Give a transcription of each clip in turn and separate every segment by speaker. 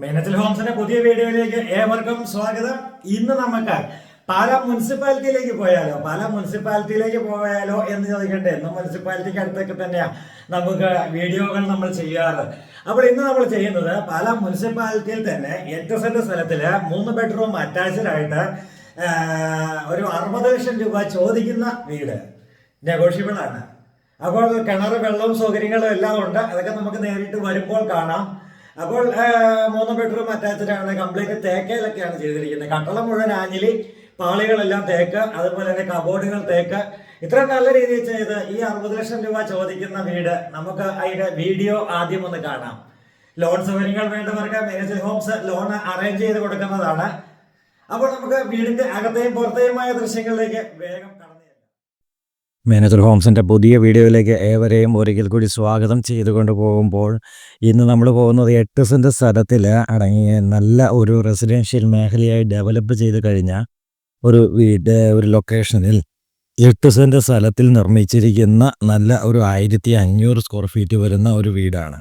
Speaker 1: മേനച്ചൽ ഹോംസിന്റെ പുതിയ വീഡിയോയിലേക്ക് ഏവർക്കും സ്വാഗതം. ഇന്ന് നമുക്ക് പാല മുനിസിപ്പാലിറ്റിയിലേക്ക് പോയാലോ? പാല മുനിസിപ്പാലിറ്റിയിലേക്ക് പോയാലോ എന്ന് ചോദിക്കട്ടെ? എന്നും മുനിസിപ്പാലിറ്റിക്ക് അടുത്തൊക്കെ തന്നെയാ നമുക്ക് വീഡിയോകൾ നമ്മൾ ചെയ്യാറ്. അപ്പോൾ ഇന്ന് നമ്മൾ ചെയ്യുന്നത് പാല മുനിസിപ്പാലിറ്റിയിൽ തന്നെ എട്ട് സെന്റ് സ്ഥലത്തിൽ മൂന്ന് ബെഡ്റൂം അറ്റാച്ച്ഡ് ആയിട്ട് ഒരു അറുപത് ലക്ഷം രൂപ ചോദിക്കുന്ന വീട്. നെഗോഷ്യബിൾ ആണ്. അപ്പോൾ കിണർ വെള്ളവും സൗകര്യങ്ങളും എല്ലാം ഉണ്ട്. അതൊക്കെ നമുക്ക് നേരിട്ട് വരുമ്പോൾ കാണാം. അപ്പോൾ മൂന്ന് ബെഡ്റൂം അറ്റാച്ച്ഡ് കംപ്ലീറ്റ് തേക്കയിലൊക്കെയാണ് ചെയ്തിരിക്കുന്നത്. കട്ടളം മുഴുവൻ ആഞ്ഞിലി പാളികളെല്ലാം തേക്ക് അതുപോലെ തന്നെ കബോർഡുകൾ തേക്ക് ഇത്ര നല്ല രീതിയിൽ ചെയ്ത് ഈ അറുപത് ലക്ഷം രൂപ ചോദിക്കുന്ന വീട് നമുക്ക് അതിന്റെ വീഡിയോ ആദ്യം ഒന്ന് കാണാം. ലോൺ സൗകര്യങ്ങൾ വേണ്ടവർക്ക് മേനേജർ ഹോംസ് ലോൺ അറേഞ്ച് ചെയ്ത് കൊടുക്കുന്നതാണ്. അപ്പോൾ നമുക്ക് വീടിന്റെ അകത്തെയും പുറത്തെയുമായ ദൃശ്യങ്ങളിലേക്ക് വേഗം കടന്നു.
Speaker 2: മാനേജർ ഹോംസിന്റെ പുതിയ വീഡിയോയിലേക്ക് ഏവരെയും ഒരിക്കൽ കൂടി സ്വാഗതം ചെയ്തുകൊണ്ട് പോകുമ്പോൾ ഇന്ന് നമ്മൾ പോകുന്നത് എട്ട് സെന്റ് സ്ഥലത്തിൽ അടങ്ങിയ നല്ല ഒരു റെസിഡൻഷ്യൽ മേഖലയായി ഡെവലപ്പ് ചെയ്ത് കഴിഞ്ഞ ഒരു വീട് ഒരു ലൊക്കേഷനിൽ എട്ട് സെന്റ് സ്ഥലത്തിൽ നിർമ്മിച്ചിരിക്കുന്ന നല്ല ഒരു ആയിരത്തി അഞ്ഞൂറ് സ്ക്വയർ ഫീറ്റ് വരുന്ന ഒരു വീടാണ്.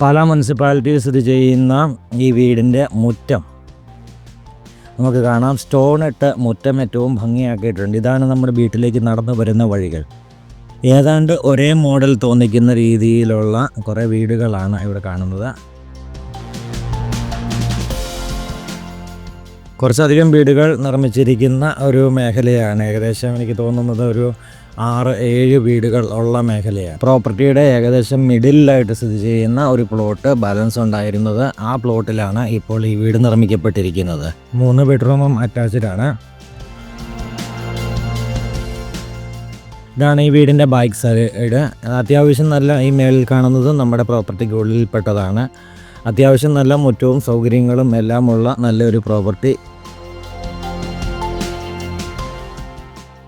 Speaker 2: പാലാ മുനിസിപ്പാലിറ്റിയിൽ സ്ഥിതി ചെയ്യുന്ന ഈ വീടിന്റെ മുറ്റം. നമുക്ക് കാണാം. സ്റ്റോൺ ഇട്ട് മുറ്റം ഏറ്റവും ഭംഗിയാക്കിയിട്ടുണ്ട്. ഇതാണ് നമ്മുടെ വീട്ടിലേക്ക് നടന്നു വരുന്ന വഴികൾ. ഏതാണ്ട് ഒരേ മോഡൽ തോന്നിക്കുന്ന രീതിയിലുള്ള കുറേ വീടുകളാണ് ഇവിടെ കാണുന്നത്. കുറച്ചധികം വീടുകൾ നിർമ്മിച്ചിരിക്കുന്ന ഒരു മേഖലയാണ്. ഏകദേശം എനിക്ക് തോന്നുന്നത് ഒരു ആറ് ഏഴ് വീടുകൾ ഉള്ള മേഖലയാണ്. പ്രോപ്പർട്ടിയുടെ ഏകദേശം മിഡിലായിട്ട് സ്ഥിതി ചെയ്യുന്ന ഒരു പ്ലോട്ട് ബാലൻസ് ഉണ്ടായിരുന്നത് ആ പ്ലോട്ടിലാണ് ഇപ്പോൾ ഈ വീട് നിർമ്മിക്കപ്പെട്ടിരിക്കുന്നത്. മൂന്ന് ബെഡ്റൂമും അറ്റാച്ച്ഡ് ആണ് ഇതാണ് ഈ വീടിന്റെ ബാക്ക് സൈഡ്. അത്യാവശ്യം നല്ല ഈ മേളിൽ കാണുന്നത് നമ്മുടെ പ്രോപ്പർട്ടിക്ക് ഉള്ളിൽപ്പെട്ടതാണ്. അത്യാവശ്യം നല്ല മുറ്റവും സൗകര്യങ്ങളും എല്ലാമുള്ള നല്ലൊരു പ്രോപ്പർട്ടി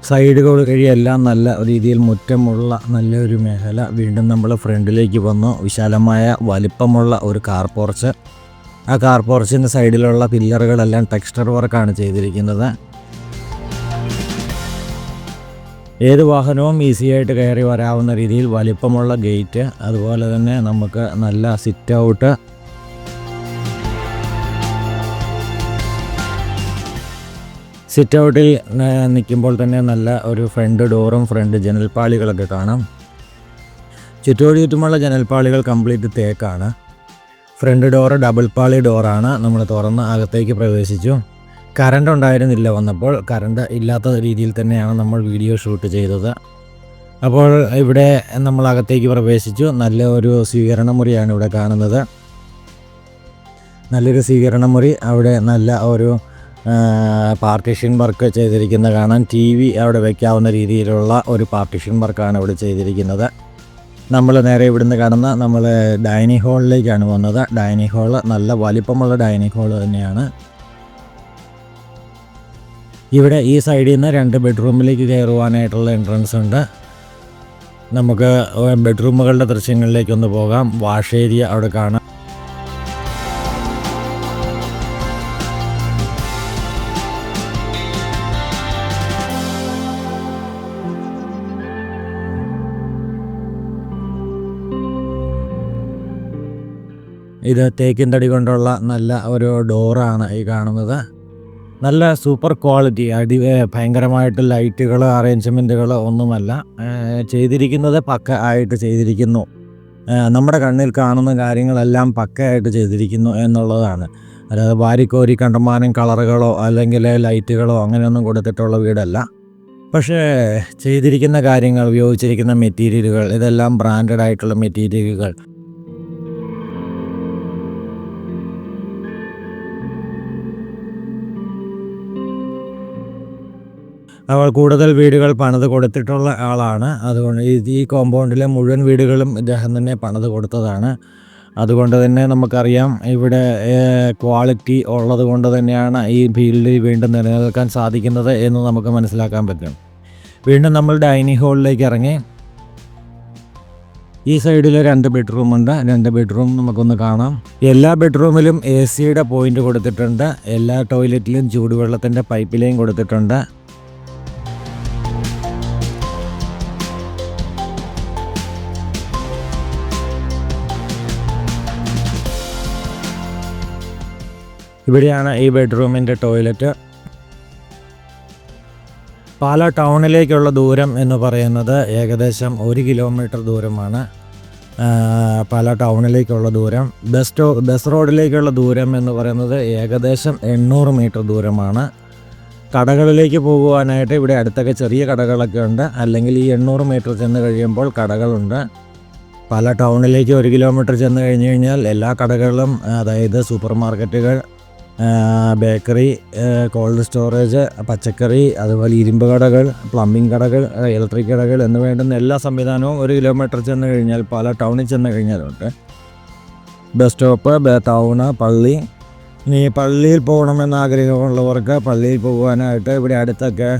Speaker 2: സൈഡുകൾ കഴിയെല്ലാം നല്ല രീതിയിൽ മുറ്റമുള്ള നല്ലൊരു മേഖല. വീണ്ടും നമ്മൾ ഫ്രണ്ടിലേക്ക് വന്നു. വിശാലമായ വലിപ്പമുള്ള ഒരു കാർ പോർച്ച് ആ കാർ പോർച്ചിന്റെ സൈഡിലുള്ള പില്ലറുകളെല്ലാം ടെക്സ്ചർ വർക്കാണ് ചെയ്തിരിക്കുന്നത്. ഏത് വാഹനവും ഈസി ആയിട്ട് കയറി വരാവുന്ന രീതിയിൽ വലിപ്പമുള്ള ഗേറ്റ് അതുപോലെ തന്നെ നമുക്ക് നല്ല സിറ്റ് ഔട്ട് സിറ്റ് ഔട്ടിൽ നിൽക്കുമ്പോൾ തന്നെ നല്ല ഒരു ഫ്രണ്ട് ഡോറും ഫ്രണ്ട് ജനൽപ്പാളികളൊക്കെ കാണാം. ചുറ്റോട് ചുറ്റുമുള്ള ജനൽപ്പാളികൾ കംപ്ലീറ്റ് തേക്കാണ്. ഫ്രണ്ട് ഡോറ് ഡബിൾ പാളി ഡോറാണ്. നമ്മൾ തുറന്ന് അകത്തേക്ക് പ്രവേശിച്ചു. കറണ്ട് ഉണ്ടായിരുന്നില്ല വന്നപ്പോൾ. കറണ്ട് ഇല്ലാത്ത രീതിയിൽ തന്നെയാണ് നമ്മൾ വീഡിയോ ഷൂട്ട് ചെയ്തത്. അപ്പോൾ ഇവിടെ നമ്മൾ അകത്തേക്ക് പ്രവേശിച്ചു. നല്ല ഒരു സ്വീകരണ മുറിയാണ് ഇവിടെ കാണുന്നത്. നല്ലൊരു സ്വീകരണ മുറി. അവിടെ നല്ല ഒരു പാർട്ടീഷൻ വർക്ക് ചെയ്തിരിക്കുന്നത് കാണാൻ ടി വി അവിടെ വയ്ക്കാവുന്ന രീതിയിലുള്ള ഒരു പാർട്ടീഷൻ വർക്കാണ് ഇവിടെ ചെയ്തിരിക്കുന്നത്. നമ്മൾ നേരെ ഇവിടുന്ന് കാണുന്ന നമ്മൾ ഡൈനിങ് ഹാളിലേക്കാണ് വന്നത് ഡൈനിങ് ഹാൾ നല്ല വലിപ്പമുള്ള ഡൈനിങ് ഹാൾ തന്നെയാണ്. ഇവിടെ ഈ സൈഡിൽ നിന്ന് രണ്ട് ബെഡ്റൂമിലേക്ക് കയറുവാനായിട്ടുള്ള എൻട്രൻസ് ഉണ്ട്. നമുക്ക് ബെഡ്റൂമുകളുടെ ദൃശ്യങ്ങളിലേക്കൊന്ന് പോകാം. വാഷ് ഏരിയ അവിടെ കാണാം. ഇത് തേക്കിൻ തടി കൊണ്ടുള്ള നല്ല ഒരു ഡോറാണ് ഈ കാണുന്നത്. നല്ല സൂപ്പർ ക്വാളിറ്റി അടി ഭയങ്കരമായിട്ട് ലൈറ്റുകൾ അറേഞ്ച്മെന്റുകൾ ഒന്നുമല്ല. ചെയ്തിരിക്കുന്നത് പക്ക ആയിട്ട് ചെയ്തിരിക്കുന്നു നമ്മുടെ കണ്ണിൽ കാണുന്ന കാര്യങ്ങളെല്ലാം പക്കയായിട്ട് ചെയ്തിരിക്കുന്നു എന്നുള്ളതാണ്. അതായത് വാരിക്കോരി കണ്ടമാനം കളറുകളോ അല്ലെങ്കിൽ ലൈറ്റുകളോ അങ്ങനെയൊന്നും കൊടുത്തിട്ടുള്ള വീടല്ല. പക്ഷേ ചെയ്തിരിക്കുന്ന കാര്യങ്ങൾ ഉപയോഗിച്ചിരിക്കുന്ന മെറ്റീരിയലുകൾ ഇതെല്ലാം ബ്രാൻഡഡ് ആയിട്ടുള്ള മെറ്റീരിയലുകൾ അവൾ കൂടുതൽ വീടുകൾ പണിത് കൊടുത്തിട്ടുള്ള ആളാണ്. അതുകൊണ്ട് ഈ കോമ്പൗണ്ടിലെ മുഴുവൻ വീടുകളും ഇദ്ദേഹം തന്നെ പണിത് കൊടുത്തതാണ്. അതുകൊണ്ട് തന്നെ നമുക്കറിയാം ഇവിടെ ക്വാളിറ്റി ഉള്ളത് കൊണ്ട് തന്നെയാണ് ഈ ഫീൽഡിൽ വീണ്ടും നിലനിൽക്കാൻ സാധിക്കുന്നത് എന്ന് നമുക്ക് മനസ്സിലാക്കാൻ പറ്റും. വീണ്ടും നമ്മൾ ഡൈനിങ് ഹാളിലേക്ക് ഇറങ്ങി. ഈ സൈഡിൽ രണ്ട് ബെഡ്റൂം ഉണ്ട്. രണ്ട് ബെഡ്റൂം നമുക്കൊന്ന് കാണാം. എല്ലാ ബെഡ്റൂമിലും എ സിയുടെ പോയിന്റ് കൊടുത്തിട്ടുണ്ട്. എല്ലാ ടോയ്ലറ്റിലും ചൂടുവെള്ളത്തിന്റെ പൈപ്പ് ലൈൻ കൊടുത്തിട്ടുണ്ട്. ഇവിടെയാണ് ഈ ബെഡ്റൂമിന്റെ ടോയ്ലറ്റ്. പാല ടൗണിലേക്കുള്ള ദൂരം എന്ന് പറയുന്നത് ഏകദേശം ഒരു കിലോമീറ്റർ ദൂരമാണ്. പാല ടൗണിലേക്കുള്ള ദൂരം. ബസ് സ്റ്റോ ബസ് റോഡിലേക്കുള്ള ദൂരം എന്ന് പറയുന്നത് ഏകദേശം എണ്ണൂറ് മീറ്റർ ദൂരമാണ്. കടകളിലേക്ക് പോകുവാനായിട്ട് ഇവിടെ അടുത്തൊക്കെ ചെറിയ കടകളൊക്കെ ഉണ്ട്. അല്ലെങ്കിൽ ഈ എണ്ണൂറ് മീറ്റർ ചെന്ന് കഴിയുമ്പോൾ കടകളുണ്ട്. പല ടൗണിലേക്ക് ഒരു കിലോമീറ്റർ ചെന്ന് കഴിഞ്ഞ് കഴിഞ്ഞാൽ എല്ലാ കടകളും അതായത് സൂപ്പർ മാർക്കറ്റുകൾ ബേക്കറി കോൾഡ് സ്റ്റോറേജ് പച്ചക്കറി അതുപോലെ ഇരുമ്പ് കടകൾ പ്ലംബിംഗ് കടകൾ ഇലക്ട്രിക് കടകൾ എന്ന് വേണ്ടുന്ന എല്ലാ സംവിധാനവും ഒരു കിലോമീറ്റർ ചെന്ന് കഴിഞ്ഞാൽ പല ടൗണിൽ ചെന്ന് കഴിഞ്ഞാലുണ്ട് ബസ് സ്റ്റോപ്പ് ടൗണ് പള്ളി. ഇനി പള്ളിയിൽ പോകണമെന്ന് ആഗ്രഹമുള്ളവർക്ക് പള്ളിയിൽ പോകാനായിട്ട് ഇവിടെ അടുത്തൊക്കെ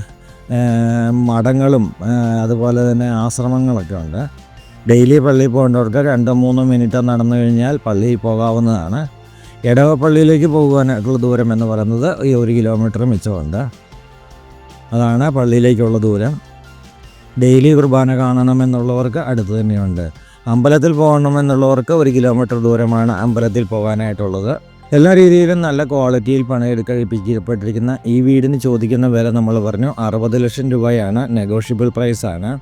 Speaker 2: മഠങ്ങളും അതുപോലെ തന്നെ ആശ്രമങ്ങളൊക്കെ ഉണ്ട്. ഡെയിലി പള്ളിയിൽ പോകേണ്ടവർക്ക് രണ്ടോ മൂന്നോ മിനിറ്റ് നടന്നു കഴിഞ്ഞാൽ പള്ളിയിൽ പോകാവുന്നതാണ്. എടവപ്പള്ളിയിലേക്ക് പോകുവാനായിട്ടുള്ള ദൂരം എന്ന് പറയുന്നത് ഈ ഒരു കിലോമീറ്റർ മിച്ചമുണ്ട്. അതാണ് പള്ളിയിലേക്കുള്ള ദൂരം. ഡെയിലി കുർബാന കാണണമെന്നുള്ളവർക്ക് അടുത്ത് തന്നെയുണ്ട്. അമ്പലത്തിൽ പോകണമെന്നുള്ളവർക്ക് ഒരു കിലോമീറ്റർ ദൂരമാണ് അമ്പലത്തിൽ പോകാനായിട്ടുള്ളത്. എല്ലാ രീതിയിലും നല്ല ക്വാളിറ്റിയിൽ പണിയെടുക്കഴിപ്പിക്കപ്പെട്ടിരിക്കുന്ന ഈ വീടിന് ചോദിക്കുന്ന വില നമ്മൾ പറഞ്ഞു. അറുപത് ലക്ഷം രൂപയാണ് നെഗോഷ്യബിൾ പ്രൈസാണ്.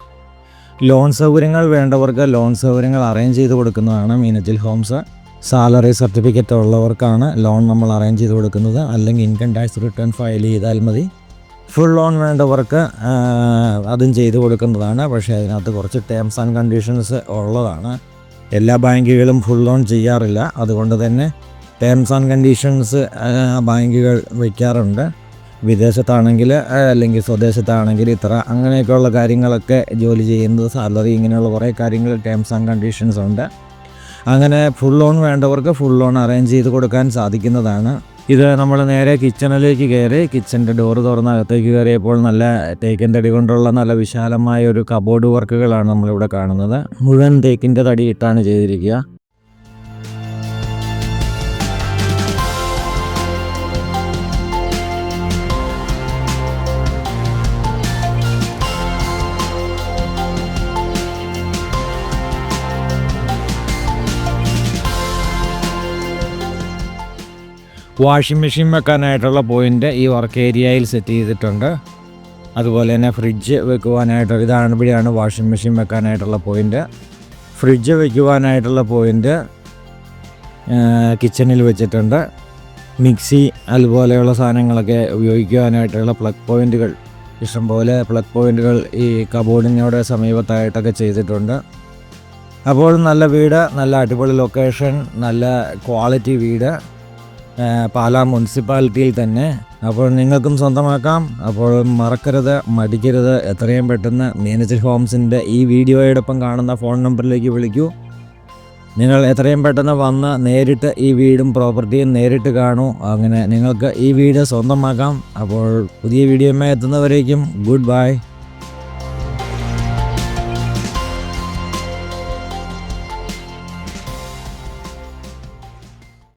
Speaker 2: ലോൺ സൗകര്യങ്ങൾ വേണ്ടവർക്ക് ലോൺ സൗകര്യങ്ങൾ അറേഞ്ച് ചെയ്ത് കൊടുക്കുന്നതാണ് മീനച്ചിൽ ഹോംസ്. സാലറി സർട്ടിഫിക്കറ്റ് ഉള്ളവർക്കാണ് ലോൺ നമ്മൾ അറേഞ്ച് ചെയ്ത് കൊടുക്കുന്നത്. അല്ലെങ്കിൽ ഇൻകം ടാക്സ് റിട്ടേൺ ഫയൽ ചെയ്താൽ മതി. ഫുൾ ലോൺ വേണ്ടവർക്ക് അതും ചെയ്തു കൊടുക്കുന്നതാണ്. പക്ഷേ അതിനകത്ത് കുറച്ച് ടേംസ് ആൻഡ് കണ്ടീഷൻസ് ഉള്ളതാണ്. എല്ലാ ബാങ്കുകളും ഫുൾ ലോൺ ചെയ്യാറില്ല. അതുകൊണ്ട് തന്നെ ടേംസ് ആൻഡ് കണ്ടീഷൻസ് ബാങ്കുകൾ വയ്ക്കാറുണ്ട് വിദേശത്താണെങ്കിൽ അല്ലെങ്കിൽ സ്വദേശത്താണെങ്കിൽ ഇത്ര അങ്ങനെയൊക്കെയുള്ള കാര്യങ്ങളൊക്കെ ജോലി ചെയ്യുന്നത് സാലറി ഇങ്ങനെയുള്ള കുറേ കാര്യങ്ങൾ ടേംസ് ആൻഡ് കണ്ടീഷൻസ് ഉണ്ട്. അങ്ങനെ ഫുൾ ലോൺ വേണ്ടവർക്ക് ഫുൾ ലോൺ അറേഞ്ച് ചെയ്ത് കൊടുക്കാൻ സാധിക്കുന്നതാണ്. ഇത് നമ്മൾ നേരെ കിച്ചണിലേക്ക് കയറി കിച്ചന്റെ ഡോറ് തുറന്ന് അകത്തേക്ക് കയറിയപ്പോൾ നല്ല തേക്കിൻ തടി കൊണ്ടുള്ള നല്ല വിശാലമായ ഒരു കബോർഡ് വർക്കുകളാണ് നമ്മളിവിടെ കാണുന്നത്. മുഴുവൻ തേക്കിന്റെ തടി ഇട്ടാണ് ചെയ്തിരിക്കുക. വാഷിംഗ് മെഷീൻ വെക്കാനായിട്ടുള്ള പോയിന്റ് ഈ വർക്ക് ഏരിയയിൽ സെറ്റ് ചെയ്തിട്ടുണ്ട്. അതുപോലെ തന്നെ ഫ്രിഡ്ജ് വെക്കുവാനായിട്ട് ഇതാണ് ഇവിടെയാണ് വാഷിംഗ് മെഷീൻ വെക്കാനായിട്ടുള്ള പോയിന്റ് ഫ്രിഡ്ജ് വെക്കുവാനായിട്ടുള്ള പോയിന്റ് കിച്ചണിൽ വെച്ചിട്ടുണ്ട്. മിക്സി അതുപോലെയുള്ള സാധനങ്ങളൊക്കെ ഉപയോഗിക്കുവാനായിട്ടുള്ള പ്ലഗ് പോയിന്റുകൾ ഇഷ്ടംപോലെ പ്ലഗ് പോയിന്റുകൾ ഈ കബോർഡിനോട് സമീപത്തായിട്ടൊക്കെ ചെയ്തിട്ടുണ്ട്. അപ്പോൾ നല്ല വീട് നല്ല അടിപൊളി ലൊക്കേഷൻ നല്ല ക്വാളിറ്റി വീട്. പാലാ മുനിസിപ്പാലിറ്റിയിൽ തന്നെ. അപ്പോൾ നിങ്ങൾക്കും സ്വന്തമാക്കാം. അപ്പോൾ മറക്കരുത് മടിക്കരുത്. എത്രയും പെട്ടെന്ന് മീനച്ചിൽ ഹോംസിന്റെ ഈ വീഡിയോയോടൊപ്പം കാണുന്ന ഫോൺ നമ്പറിലേക്ക് വിളിക്കൂ. നിങ്ങൾ എത്രയും പെട്ടെന്ന് വന്ന് നേരിട്ട് ഈ വീടും പ്രോപ്പർട്ടിയും നേരിട്ട് കാണൂ. അങ്ങനെ നിങ്ങൾക്ക് ഈ വീട് സ്വന്തമാക്കാം. അപ്പോൾ പുതിയ വീഡിയോയുമായി എത്തുന്നവരേക്കും ഗുഡ് ബൈ.